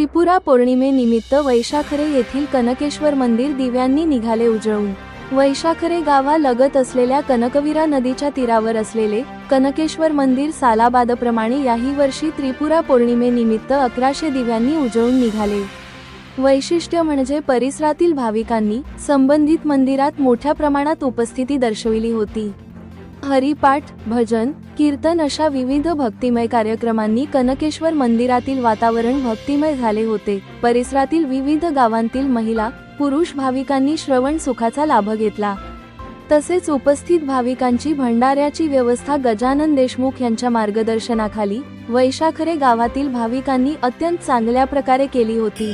त्रिपुरा पौर्णिमेनिमित्त वैशाखरे येथील कनकेश्वर मंदिर दिव्यांनी निघाले उजळून. वैशाखरे गावालगत असलेल्या कनकवीरा नदीच्या तीरावर असलेले कनकेश्वर मंदिर सालाबादप्रमाणे याही वर्षी त्रिपुरा पौर्णिमेनिमित्त अकराशे दिव्यांनी उजळून निघाले. वैशिष्ट्य म्हणजे परिसरातील भाविकांनी संबंधित मंदिरात मोठ्या प्रमाणात उपस्थिती दर्शविली होती. हरिपाठ भजन कीर्तन अशा विविध भक्तिमय कार्यक्रमांनी कनकेश्वर मंदिरातील वातावरण भक्तिमय झाले होते. परिसरातील विविध गावांतील महिला पुरुष भाविकांनी श्रवण सुखाचा लाभ घेतला. तसेच उपस्थित भाविकांची भंडाऱ्याची व्यवस्था गजानन देशमुख यांच्या मार्गदर्शनाखाली वैशाखरे गावातील भाविकांनी अत्यंत चांगल्या प्रकारे केली होती.